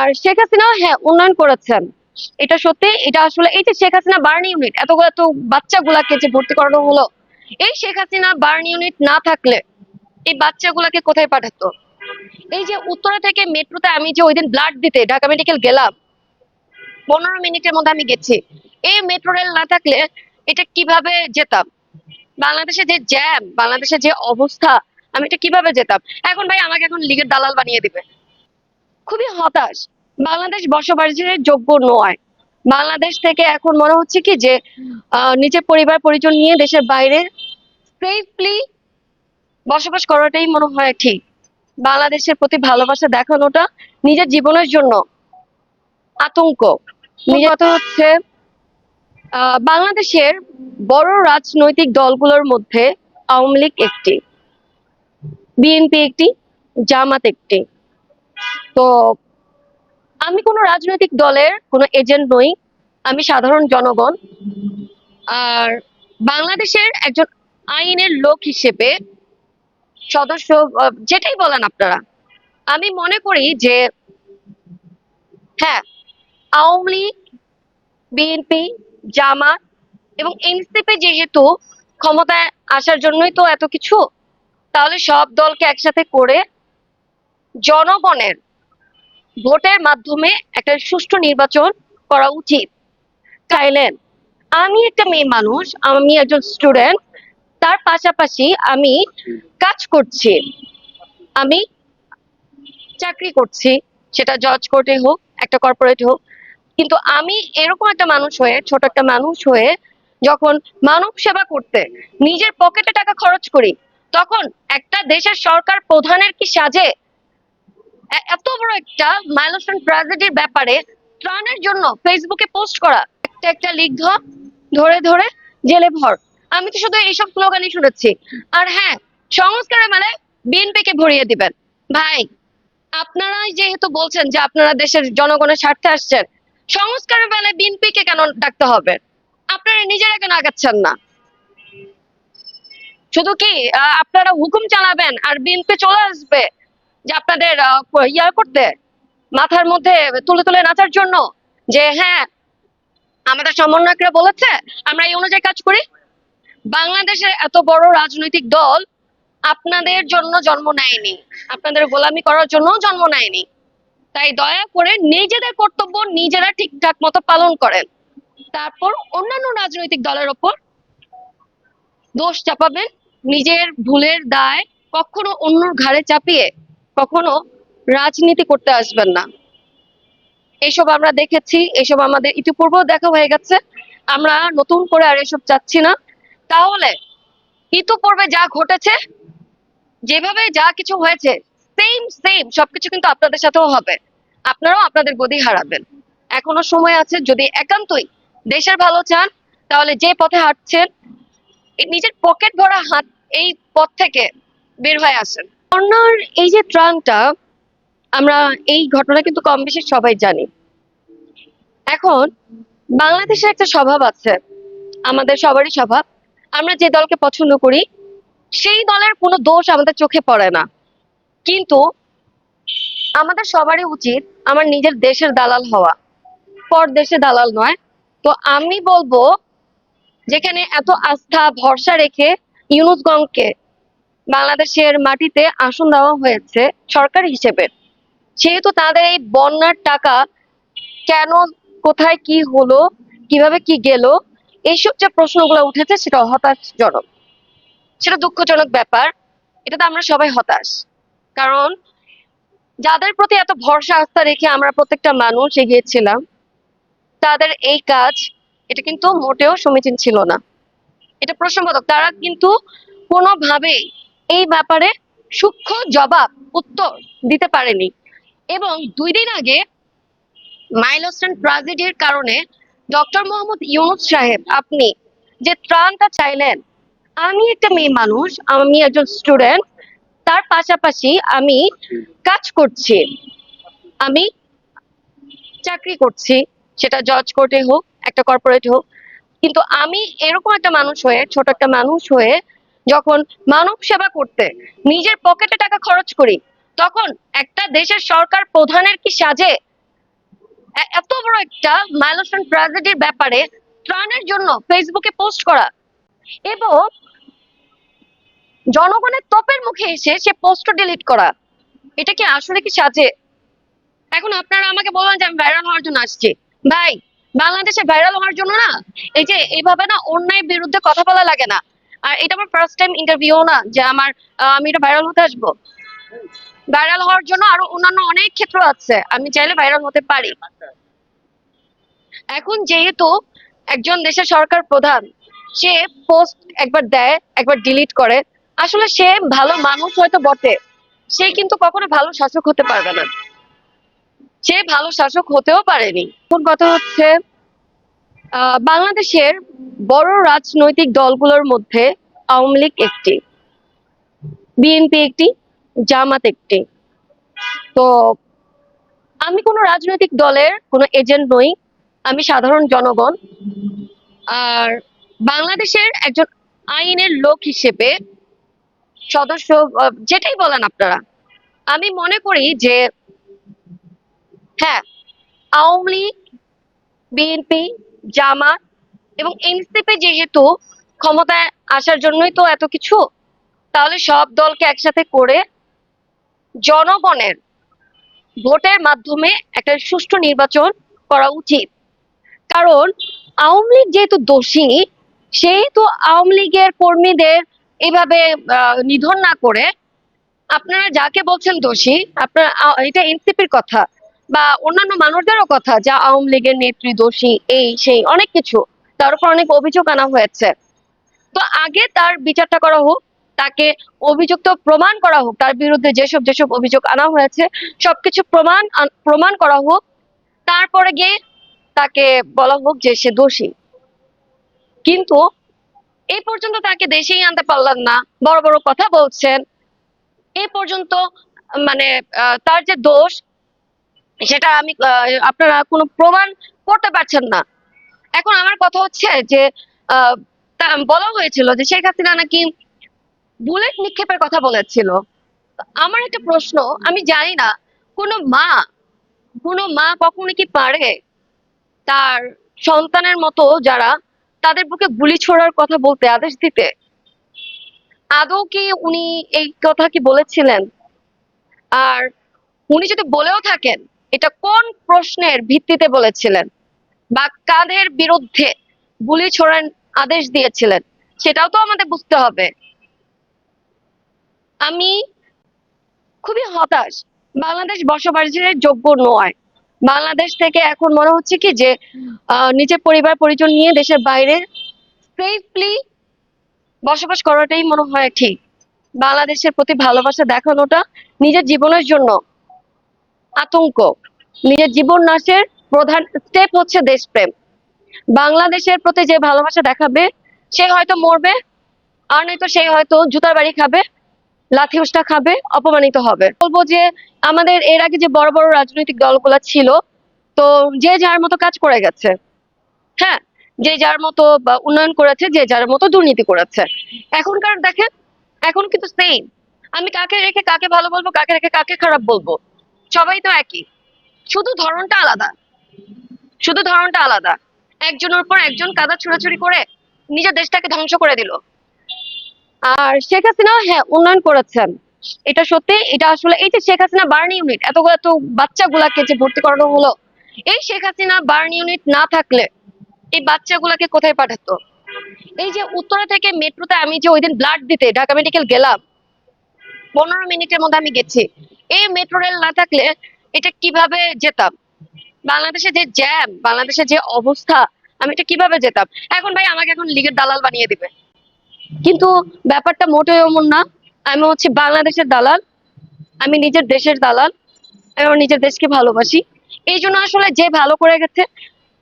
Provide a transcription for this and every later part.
আর শেখ হাসিনা হ্যাঁ উন্নয়ন করেছেন। এটা সত্যি, এটা আসলে এই যে শেখ হাসিনা বার্ন ইউনিট এত এত বাচ্চাগুলাকে যে ভর্তি করানো হলো, এই শেখ হাসিনা বার্ন ইউনিট না থাকলে এই বাচ্চাগুলাকে কোথায় পাঠাতো? এই যে উত্তরা থেকে মেট্রোতে আমি যে ওই দিন ব্লাড দিতে ঢাকা মেডিকেল গেলাম, পনেরো মিনিটের মধ্যে আমি গেছি। এই মেট্রো রেল না থাকলে এটা কীভাবে যেতাম? বাংলাদেশে যে জ্যাম, বাংলাদেশে যে অবস্থা, আমি এটা কীভাবে যেতাম? এখন ভাই আমাকে এখন লিগের দালাল বানিয়ে দিবে। খুবই হতাশ। বাংলাদেশ বসবাসের যোগ্য নয়। বাংলাদেশ থেকে এখন মনে হচ্ছে কি যে নিজের পরিবার, পরিজন নিয়ে দেশের বাইরে সেফলি বসবাস করাটাই মনে হয় ঠিক। বাংলাদেশের প্রতি ভালোবাসা দেখানোটা নিজের জীবনের জন্য আতঙ্ক। নিজের হচ্ছে বাংলাদেশের বড় রাজনৈতিক দলগুলোর মধ্যে আওয়ামী লীগ একটি, বিএনপি একটি, জামাত একটি। তো আমি কোনো রাজনৈতিক দলের কোনো এজেন্ট নই, আমি সাধারণ জনগণ। আর বাংলাদেশের একজন আইনের লোক হিসেবে সদস্য যেটাই বলেন আপনারা, আমি মনে করি যে হ্যাঁ আওয়ামী লীগ, বিএনপি, জামাত এবং এনসিপি যেহেতু ক্ষমতায় আসার জন্যই তো এত কিছু, তাহলে সব দলকে একসাথে করে জনগণের ভোটের মাধ্যমে একটা সুষ্ঠু নির্বাচন করা উচিত। চাইলেন আমি একটা মেয়ে মানুষ, আমি একজন স্টুডেন্ট, তার পাশাপাশি আমি কাজ করছি। আমি চাকরি করছি, সেটা জজ কোর্টে হোক, একটা কর্পোরেট হোক। কিন্তু আমি এরকম একটা মানুষ হয়ে, ছোট একটা মানুষ হয়ে যখন মানব সেবা করতে, নিজের পকেটে টাকা খরচ করি, তখন একটা দেশের সরকার প্রধানের কি সাজে এত বড় একটা মাইলস্টোন ট্র্যাজেডির ব্যাপারে ত্রাণের জন্য ফেসবুকে পোস্ট করা। একটা একটা লিখ ধর, ধরে জেলে ভর। আমি তো শুধু এইসব স্লোগানই শুনেছি। আর হ্যাঁ সংস্কারের বেলায় বিএনপি কে ভরিয়ে দিবেন। ভাই আপনারা যেহেতু বলছেন যে আপনারা দেশের জনগণের স্বার্থে আসছেন, সংস্কারের বেলায় বিএনপি কে কেন ডাকতে হবে? আপনারা নিজেরা কেন আগাচ্ছেন না? শুধু কি আপনারা হুকুম চালাবেন আর বিএনপি চলে আসবে? যে আপনাদের আহ, ইয়া করতে মাথার মধ্যে তুলে তুলে নাচার জন্য যে হ্যাঁ আমাদের সমন্বয়করা বলেছে আমরা এই অনুযায়ী কাজ করি। বাংলাদেশের এত বড় রাজনৈতিক দল আপনাদের জন্য জন্ম নেয়নি। আপনাদের গোলামি করার জন্য জন্ম নেয়নি। তাই দয়া করে নিজেদের কর্তব্য নিজেরা ঠিকঠাক মতো পালন করেন। তারপর অন্যান্য রাজনৈতিক দলের ওপর দোষ চাপাবেন নিজের ভুলের দায় কখনো অন্যর ঘাড়ে চাপিয়ে কখনো রাজনীতি করতে আসবেন না। এইসব আমরা দেখেছি, এসব আমাদের ইতিপূর্বেও দেখা হয়ে গেছে। আমরা নতুন করে আর এসব চাচ্ছি না। তাহলে ইতিপূর্বে যা ঘটেছে, যেভাবে যা কিছু হয়েছে সেম সেম সবকিছু কিন্তু আপনাদের সাথেও হবে। আপনারাও আপনাদের গদি হারাবেন। এখনও সময় আছে, যদি একান্তই দেশের ভালো চান, তাহলে যে পথে হাঁটছেন নিজের পকেট ভরা হাত, এই পথ থেকে বের হয়ে আসেন। কর্নার এই যে ত্রাণটা, আমরা এই ঘটনা কিন্তু কম বেশি সবাই জানি। এখন বাংলাদেশের একটা স্বভাব আছে, আমাদের সবারই স্বভাব। আমরা যে দলকে পছন্দ করি, সেই দলের কোনো দোষ আমাদের চোখে পড়ে না। কিন্তু আমাদের সবারই উচিত আমার নিজের দেশের দালাল হওয়া। পর দেশে দালাল নয়। তো আমি বলব, যেখানে এত আস্থা, ভরসা রেখে ইউনুসগঞ্জকে বাংলাদেশের মাটিতে আসন দেওয়া হয়েছে সরকার হিসেবে। সেহেতু তাদের এই বন্যার টাকা কেন, কোথায় কি হলো, কীভাবে কি গেল, এইসব যে প্রশ্নগুলো উঠেছে সেটা হতাশজনক। সেটা দুঃখজনক ব্যাপার। এটাতে আমরা সবাই হতাশ। কারণ যাদের প্রতি এত ভরসা, আস্থা রেখে আমরা প্রত্যেকটা মানুষ এগিয়েছিলাম তাদের এই কাজ, এটা কিন্তু মোটেও সমীচীন ছিল না। এটা প্রশ্নবোধক তারা কিন্তু কোনোভাবেই এই ব্যাপারে সূক্ষ্ম জবাব, উত্তর দিতে পারেনি। এবং দুই দিন আগে মাইলস্টোন ট্রাজেডির কারণে ডক্টর মোহাম্মদ ইউনুস সাহেব, আপনি যে ত্রাণটা চাইলেন, আমি একটা মেয়ে মানুষ, আমি একজন স্টুডেন্ট তার পাশাপাশি আমি কাজ করছি, আমি চাকরি করছি, সেটা জজ কোর্টে হোক, একটা কর্পোরেট হোক, কিন্তু আমি এরকম একটা মানুষ হয়ে, ছোট একটা মানুষ হয়ে যখন মানব সেবা করতে নিজের পকেটে টাকা খরচ করি, তখন একটা দেশের সরকার প্রধানের কি সাজে? এত বড় একটা মাইলস্টোন ট্র্যাজেডির ব্যাপারে ত্রাণের জন্য ফেসবুকে পোস্ট করা এবং জনগণের তোপের মুখে এসে সে পোস্ট ডিলিট করা, এটা কি আসলে কি সাজে? এখন আপনারা আমাকে বলবেন যে আমি ভাইরাল হওয়ার জন্য আসছি। ভাই, বাংলাদেশে ভাইরাল হওয়ার জন্য না, এই যে এইভাবে না অন্যায়ের বিরুদ্ধে কথা বলা লাগে না। আর এটা আমার ফার্স্ট টাইম ইন্টারভিউ না, যে আমার আমি এটা ভাইরাল হতে আসব। ভাইরাল হওয়ার জন্য আরও অন্যান্য অনেক ক্ষেত্র আছে, আমি চাইলে ভাইরাল হতে পারি। এখন যেহেতু একজন দেশের সরকার প্রধান, সে পোস্ট একবার দেয়, একবার ডিলিট করে, আসলে সে ভালো মানুষ হয়তো বটে। সে কিন্তু কখনো ভালো শাসক হতে পারবে না। সে ভালো শাসক হতেও পারেনি। এখন কথা হচ্ছে বাংলাদেশের বড় রাজনৈতিক দলগুলোর মধ্যে আওয়ামী লীগ একটি, বিএনপি একটি, জামাত একটি। তো আমি কোনো রাজনৈতিক দলের কোনো এজেন্ট নই, আমি সাধারণ জনগণ। আর বাংলাদেশের একজন আইনের লোক হিসেবে সদস্য যেটাই বলেন আপনারা, আমি মনে করি যে হ্যাঁ আওয়ামী লীগ, বিএনপি জামাত এবং এনসিপি যেহেতু ক্ষমতায় আসার জন্যই তো এত কিছু, তাহলে সব দলকে একসাথে করে জনগণের ভোটের মাধ্যমে একটা সুষ্ঠু নির্বাচন করা উচিত। কারণ আওয়ামী লীগ যেহেতু দোষী, সেহেতু আওয়ামী লীগের কর্মীদের এভাবে নিধন না করে আপনারা যাকে বলছেন দোষী, আপনারা এটা এনসিপির কথা। বা অন্যান্য মানুষদেরও কথা, যা আওয়ামী লীগের নেত্রী, দোষী, এই, সেই, অনেক কিছু। তার উপর অনেক অভিযোগ আনা হয়েছে। তো আগে তার বিচারটা করা হোক, তাকে অভিযুক্ত প্রমাণ করা হোক, তার বিরুদ্ধে যেসব যেসব অভিযোগ আনা হয়েছে, সবকিছু প্রমাণ প্রমাণ করা হোক। তারপরে গিয়ে তাকে বলা হোক যে সে দোষী। কিন্তু এই পর্যন্ত তাকে দেশেই আনতে পারলেন না। বড় বড় কথা বলছেন। এই পর্যন্ত মানে তার যে দোষ সেটা আমি আপনারা কোনো প্রমাণ করতে পারছেন না। এখন আমার কথা হচ্ছে যে বলা হয়েছিল যে শেখ হাসিনা নাকি বুলেট নিক্ষেপের কথা বলেছিল। আমার একটা প্রশ্ন, আমি জানি না, কোনো মা কোনো মা কখনো কি পারে তার সন্তানের মতো যারা তাদের বুকে গুলি ছোড়ার কথা বলতে আদেশ দিতে? আদৌ কি উনি এই কথা কি বলেছিলেন? আর উনি যদি বলেও থাকেন এটা কোন প্রশ্নের ভিত্তিতে বলেছিলেন? বা কাদের বিরুদ্ধে গুলি ছোড়ার আদেশ দিয়েছিলেন? সেটাও তো আমাদের বুঝতে হবে। আমি খুবই হতাশ। বাংলাদেশ বসবাসের যোগ্য নয়। বাংলাদেশ থেকে এখন মনে হচ্ছে কি যে নিজের পরিবার, পরিজন নিয়ে দেশের বাইরে সেফলি বসবাস করাটাই মনে হয় ঠিক। বাংলাদেশের প্রতি ভালোবাসা দেখানোটা নিজের জীবনের জন্য আতঙ্ক। নিজের জীবন নাশের প্রধান স্টেপ হচ্ছে দেশপ্রেম। বাংলাদেশের প্রতি যে ভালোবাসা দেখাবে, সে হয়তো মরবে, আর নয়তো সে হয়তো জুতার বাড়ি খাবে, লাথি উষ্টা খাবে, অপমানিত হবে। বলব যে আমাদের এর আগে যে বড় বড় রাজনৈতিক দলগুলো ছিল, তো যে যার মতো কাজ করে গেছে হ্যাঁ যে যার মতো বা উন্নয়ন করেছে, যে যার মতো দুর্নীতি করেছে। এখনকার দেখেন, এখন কিন্তু সেম আমি কাকে রেখে কাকে ভালো বলব, কাকে রেখে কাকে খারাপ বলব? সবাই তো একই। শুধু ধরনটা আলাদা। শুধু ধরনটা আলাদা। একজনের উপর একজন কাদা ছুড়াছুড়ি করে নিজের দেশটাকে ধ্বংস করে দিল। আর শেখ হাসিনা হ্যাঁ উন্নয়ন করেছেন। এটা সত্যি, এটা আসলে এই যে শেখ হাসিনা বার্ন ইউনিট এত এত বাচ্চাগুলাকে যে ভর্তি করানো হলো, এই শেখ হাসিনা বার্ন ইউনিট না থাকলে এই বাচ্চাগুলাকে কোথায় পাঠাতো? এই যে উত্তরা থেকে মেট্রোতে আমি যে ওই দিন ব্লাড দিতে ঢাকা মেডিকেল গেলাম পনেরো মিনিটের মধ্যে আমি গেছি। এই মেট্রো রেল না থাকলে এটা কীভাবে যেতাম? বাংলাদেশে যে জ্যাম বাংলাদেশে যে অবস্থা, আমি এটা কীভাবে যেতাম? এখন ভাই আমাকে এখন লিগের দালাল বানিয়ে দিবে। কিন্তু ব্যাপারটা মোটেও এমন না। আমি হচ্ছে বাংলাদেশের দালাল। আমি নিজের দেশের দালাল। আমি আমার নিজের দেশকে ভালোবাসি। এই জন্য আসলে যে ভালো করে গেছে,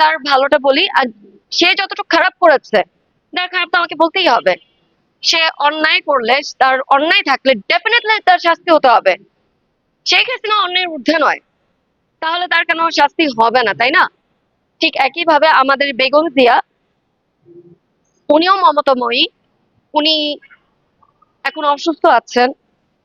তার ভালোটা বলি। আর সে যতটুকু খারাপ করেছে, তার খারাপ তো আমাকে বলতেই হবে। সে অন্যায় করলে, তার অন্যায় থাকলে ডেফিনেটলি তার শাস্তি হতে হবে। শেখ হাসিনা অন্যায়ের ঊর্ধ্বে নয়। তাহলে তার কেন শাস্তি হবে না, তাই না? ঠিক একইভাবে আমাদের বেগম জিয়া, উনিও মমতাময়ী, উনি এখন অসুস্থ আছেন।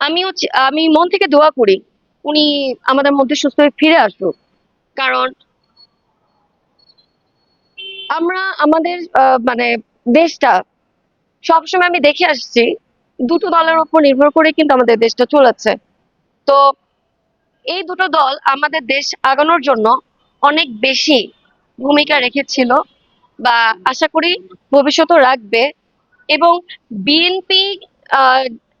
আমিও আমি মন থেকে দোয়া করি, উনি আমাদের মধ্যে সুস্থ হয়ে ফিরে আসুক। কারণ আমরা, আমাদের মানে দেশটা সবসময় আমি দেখে আসছি, দুটো দলের উপর নির্ভর করে কিন্তু আমাদের দেশটা চলেছে। তো এই দুটো দল আমাদের দেশ আগানোর জন্য অনেক বেশি ভূমিকা রেখেছিল বা আশা করি ভবিষ্যতেও রাখবে এবং বিএনপি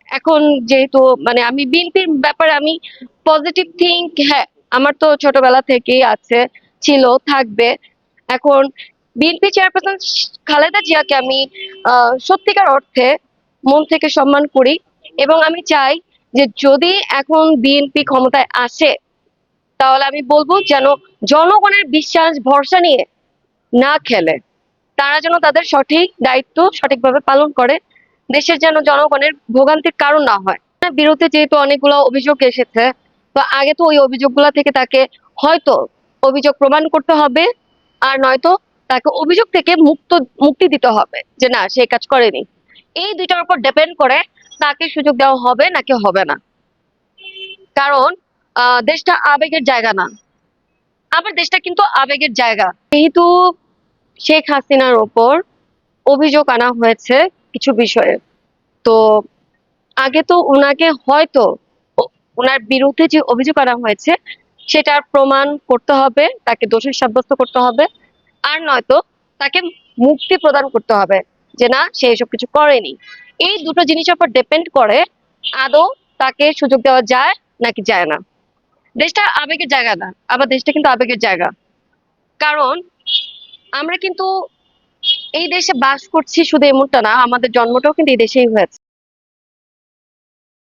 এখন যেহেতু মানে আমি বিএনপির ব্যাপারে আমি পজিটিভ থিঙ্ক হ্যাঁ আমার তো ছোটবেলা থেকেই আছে, ছিল, থাকবে। এখন বিএনপি চেয়ারপারসন খালেদা জিয়াকে আমি সত্যিকার অর্থে মন থেকে সম্মান করি এবং আমি চাই যে যদি এখন বিএনপি ক্ষমতায় আসে, তাহলে আমি বলব যেন জনগণের বিশ্বাস, ভরসা নিয়ে না খেলে। তারা যেন তাদের সঠিক দায়িত্ব সঠিকভাবে পালন করে। দেশের যেন জনগণের ভোগান্তির কারণ না হয়। বিরুদ্ধে যেহেতু অনেকগুলো অভিযোগ এসেছে তো আগে তো ওই অভিযোগগুলো থেকে তাকে হয়তো অভিযোগ প্রমাণ করতে হবে, আর নয়তো তাকে অভিযোগ থেকে মুক্ত, মুক্তি দিতে হবে যে না, সে কাজ করেনি। এই দুইটার উপর ডিপেন্ড করে তাকে সুযোগ দেওয়া হবে নাকি হবে না। কারণ দেশটা আবেগের জায়গা না। আবার দেশটা কিন্তু আবেগের জায়গা। যেহেতু শেখ হাসিনার ওপর অভিযোগ আনা হয়েছে কিছু বিষয়ে, তো আগে তো ওনাকে হয়তো ওনার বিরুদ্ধে যে অভিযোগ আনা হয়েছে, সেটার প্রমাণ করতে হবে, তাকে দোষী সাব্যস্ত করতে হবে। আর নয়তো তাকে মুক্তি প্রদান করতে হবে যে না, সে এসব কিছু করেনি। এই দুটো জিনিসের উপর ডিপেন্ড করে আদৌ তাকে সুযোগ দেওয়া যায় নাকি যায় না। দেশটা আবেগের জায়গা না, আবার দেশটা কিন্তু আবেগের জায়গা। কারণ আমরা কিন্তু এই দেশে বাস করছি শুধু এমনটা না, আমাদের জন্মটাও কিন্তু এই দেশেই হয়েছে।